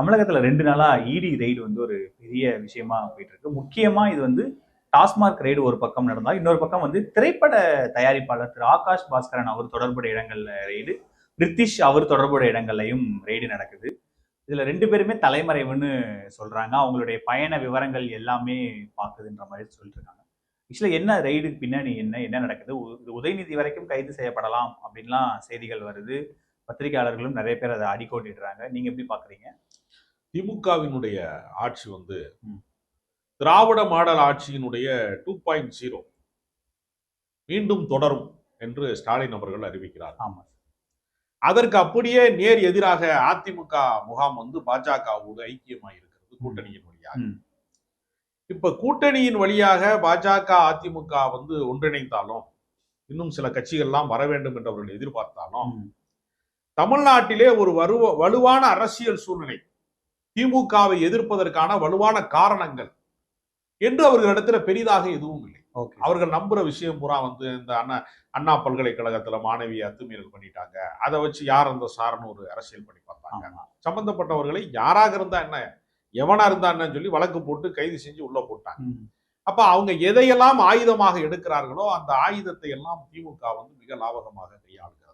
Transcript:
தமிழகத்துல ரெண்டு நாளா இடி ரெய்டு வந்து ஒரு பெரிய விஷயமா போயிட்டு இருக்கு முக்கியமா இது வந்து டாஸ்மார்க் ரெய்டு ஒரு பக்கம் நடந்தா இன்னொரு பக்கம் வந்து திரைப்பட தயாரிப்பாளர் திரு ஆகாஷ் பாஸ்கரன் அவர் தொடர்புடைய இடங்கள்ல ரெய்டு பிரிட்டிஷ் அவர் தொடர்புடைய இடங்கள்லையும் ரெய்டு நடக்குது. இதுல ரெண்டு பேருமே தலைமறைவுன்னு சொல்றாங்க. அவங்களுடைய பயண விவரங்கள் எல்லாமே பார்க்குதுன்ற மாதிரி சொல்லிட்டு இருக்காங்க என்ன ரெய்டுக்கு பின்னாடி என்ன என்ன நடக்குது? உ- உதயநிதி வரைக்கும் கைது செய்யப்படலாம் அப்படின்லாம் செய்திகள் வருது. பத்திரிகையாளர்களும் நிறைய பேர் அதை அடிக்கோட்டிடுறாங்க நீங்க எப்படி பாக்குறீங்க? திமுகவினுடைய ஆட்சி வந்து. திராவிட மாடல் ஆட்சியினுடைய டூ பாயிண்ட் ஜீரோ மீண்டும் தொடரும் என்று ஸ்டாலின் அவர்கள் அறிவிக்கிறார் ஆமா அதற்கு அப்படியே நேர் எதிராக அதிமுக முகாம் வந்து பாஜகவோடு ஐக்கியமாக இருக்கிறது கூட்டணியின் வழியாக. இப்ப கூட்டணியின் வழியாக பாஜக அதிமுக வந்து ஒன்றிணைந்தாலும் இன்னும் சில கட்சிகள்லாம் வர வேண்டும் என்று அவர்கள் எதிர்பார்த்தாலும். தமிழ்நாட்டிலே ஒரு வருவ வலுவான அரசியல் சூழ்நிலை திமுகவை எதிர்ப்பதற்கான வலுவான காரணங்கள் என்று அவர்களிடத்துல பெரிதாக எதுவும் இல்லை. அவர்கள் நம்புற விஷயம் பூரா வந்து இந்த அண்ணா அண்ணா பல்கலைக்கழகத்துல மாணவியை அத்துமீறல் பண்ணிட்டாங்க. அதை வச்சு யார் அந்த சார்னு ஒரு அரசியல் பண்ணி பார்த்தாங்க. சம்பந்தப்பட்டவர்களை யாராக இருந்தா என்ன? எவனா இருந்தா என்னன்னு சொல்லி வழக்கு போட்டு கைது செஞ்சு உள்ள போட்டாங்க. அப்ப அவங்க எதையெல்லாம் ஆயுதமாக எடுக்கிறார்களோ அந்த ஆயுதத்தை எல்லாம் திமுக வந்து மிக லாபகமாக கையாளுகிறது.